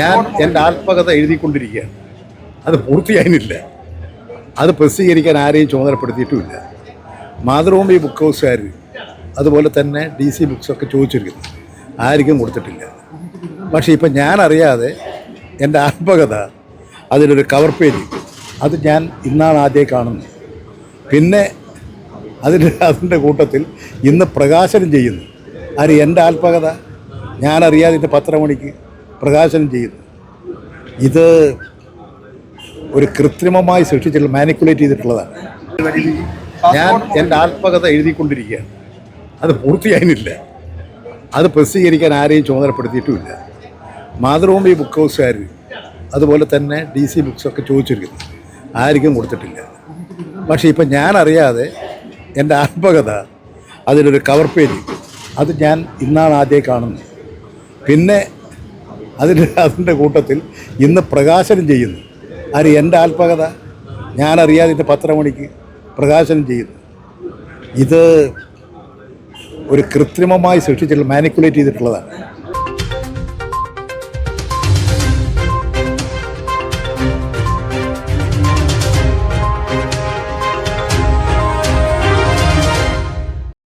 ഞാൻ എന്റെ ആത്മകഥ എഴുതിക്കൊണ്ടിരിക്കുകയാണ്. അത് പൂർത്തിയായില്ല അത് പ്രസിദ്ധീകരിക്കാൻ ആരെയും ചുമതലപ്പെടുത്തിയിട്ടുമില്ല. മാതൃഭൂമി ബുക്ക് ഹൗസുകാർ അതുപോലെ തന്നെ ഡി സി ബുക്സൊക്കെ ചോദിച്ചിരിക്കുന്നു. ആർക്കും കൊടുത്തിട്ടില്ല. പക്ഷേ ഇപ്പം ഞാൻ അറിയാതെ എന്റെ ആത്മകഥ അതിലൊരു കവർ പേജ് അത് ഞാൻ ഇന്നാണ് ആദ്യം കാണുന്നത്. പിന്നെ അതിന്റെ അതിന്റെ കൂട്ടത്തിൽ ഇന്ന് പ്രകാശനം ചെയ്യുന്നു. ആര് എന്റെ ആത്മകഥ? ഞാനറിയാതെ ഇന്ന് പത്തര മണിക്ക് പ്രകാശനം ചെയ്യുന്നത് ഇത് ഒരു കൃത്രിമമായി സൃഷ്ടിച്ചിട്ടുള്ള മാനിക്കുലേറ്റ് ചെയ്തിട്ടുള്ളതാണ്. ഞാൻ എന്റെ ആത്മകഥ എഴുതിക്കൊണ്ടിരിക്കുകയാണ്. അത് പൂർത്തിയായിരുന്നില്ല അത് പ്രസിദ്ധീകരിക്കാൻ ആരെയും ചുമതലപ്പെടുത്തിയിട്ടുമില്ല. മാതൃഭൂമി ബുക്ക് ഹൗസുകാർ അതുപോലെ തന്നെ ഡി സി ബുക്സൊക്കെ ചോദിച്ചിരിക്കുന്നു. ആർക്കും കൊടുത്തിട്ടില്ല. പക്ഷേ ഇപ്പം ഞാൻ അറിയാതെ എന്റെ ആത്മകഥ അതിലൊരു കവർ പേജ് അത് ഞാൻ ഇന്നാണ് ആദ്യം കാണുന്നത്. പിന്നെ അതിന്റെ അതിന്റെ കൂട്ടത്തിൽ ഇന്ന് പ്രകാശനം ചെയ്യുന്നു. ആര് എന്റെ ആത്മകഥ ഞാനറിയാതെ ഇന്ന് പത്തര മണിക്ക് പ്രകാശനം ചെയ്യുന്നു. ഇത് ഒരു കൃത്രിമമായി സൃഷ്ടിച്ചിട്ടുള്ള മാനിക്കുലേറ്റ് ചെയ്തിട്ടുള്ളതാണ്.